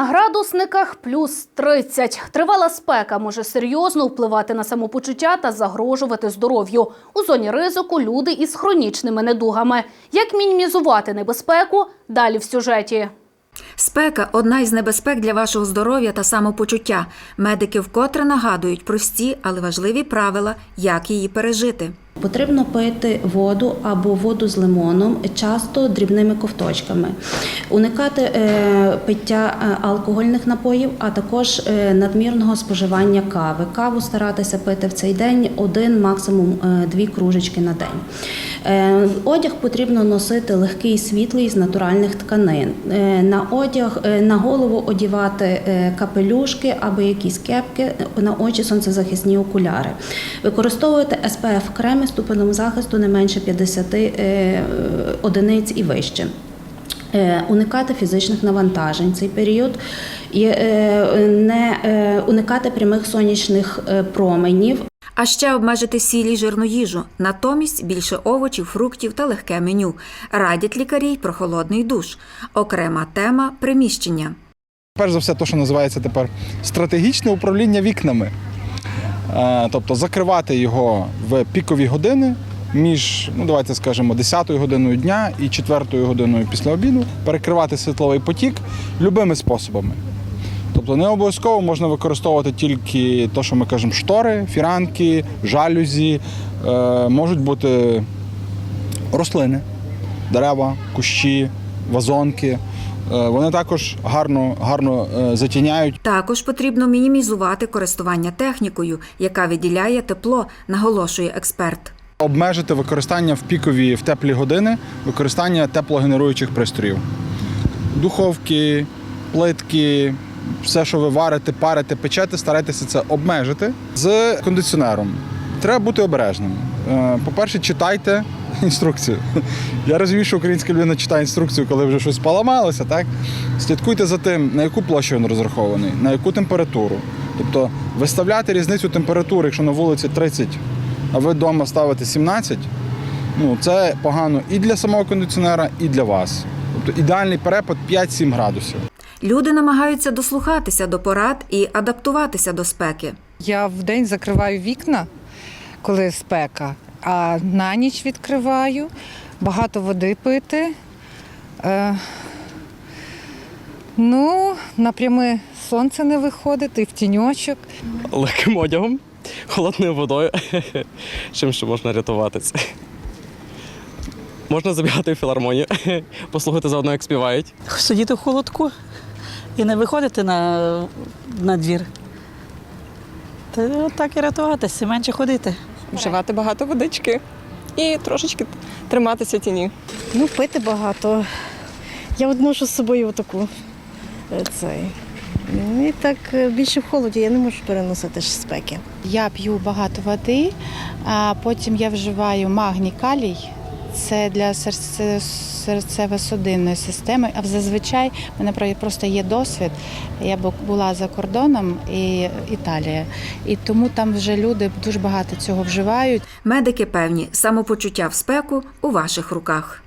на градусниках плюс 30. Тривала спека може серйозно впливати на самопочуття та загрожувати здоров'ю. У зоні ризику люди із хронічними недугами. Як мінімізувати небезпеку? Далі в сюжеті. Спека одна із небезпек для вашого здоров'я та самопочуття. Медики вкотре нагадують прості, але важливі правила, як її пережити. Потрібно пити воду або воду з лимоном, часто дрібними ковточками, уникати е, пиття е, алкогольних напоїв, а також е, надмірного споживання кави. Каву старатися пити в цей день один, максимум дві кружечки на день. Одяг потрібно носити легкий, світлий з натуральних тканин. На одяг на голову одівати капелюшки або якісь кепки, на очі сонцезахисні окуляри. Використовувати SPF креми ступенем захисту не менше 50 е, одиниць і вище. Е, Уникати фізичних навантажень цей період і е, не уникати прямих сонячних променів, А ще обмежити сілі жирну їжу. Натомість більше овочів, фруктів та легке меню. Радять лікарі й про холодний душ. Окрема тема приміщення. Перш за все, те, що називається тепер стратегічне управління вікнами. Е, Тобто закривати його в пікові години між, ну давайте скажемо, 10 годиною дня і 4 годиною після обіду, перекривати світловий потік любими способами. Тобто не обов'язково можна використовувати тільки те, що ми кажемо, штори, фіранки, жалюзі, Е, можуть бути рослини, дерева, кущі, вазонки. Е, Вони також гарно, гарно е, затіняють. Також потрібно мінімізувати користування технікою, яка виділяє тепло, наголошує експерт. Обмежити використання в пікові в теплі години, використання теплогенеруючих пристроїв. Духовки, плитки, все, що ви варите, парите, печете, старайтеся це обмежити з кондиціонером. Треба бути обережним. Е, По-перше, читайте інструкцію. Я розумію, що українська людина читає інструкцію, коли вже щось поламалося. Так? Слідкуйте за тим, на яку площу він розрахований, на яку температуру. Тобто виставляти різницю температури, якщо на вулиці 30, а ви вдома ставите 17, ну, це погано і для самого кондиціонера, і для вас. Тобто ідеальний перепад 5-7 градусів. Люди намагаються дослухатися до порад і адаптуватися до спеки. Я вдень закриваю вікна, коли спека, а на ніч відкриваю, багато води пити. Е, ну, на пряме сонце не виходити, в тіньочок. легким одягом, холодною водою. Чим ще можна рятуватися? Можна забігати в філармонію, послухати заодно, як співають. сидіти в холодку і не виходити на, на двір. Та так і рятуватися, менше ходити. Вживати багато водички і трошечки триматися тіні. Ну, пити багато. Я от ношу з собою отаку. цей. Ну, І так е, більше в холоді я не можу переносити ж спеки. Я п'ю багато води, а потім я вживаю магній калій. Це для серце- серцево-судинної системи. А зазвичай в мене про- просто є досвід. Я бу- була за кордоном і Італія, і тому там вже люди дуже багато цього вживають. Медики певні, самопочуття в спеку у ваших руках.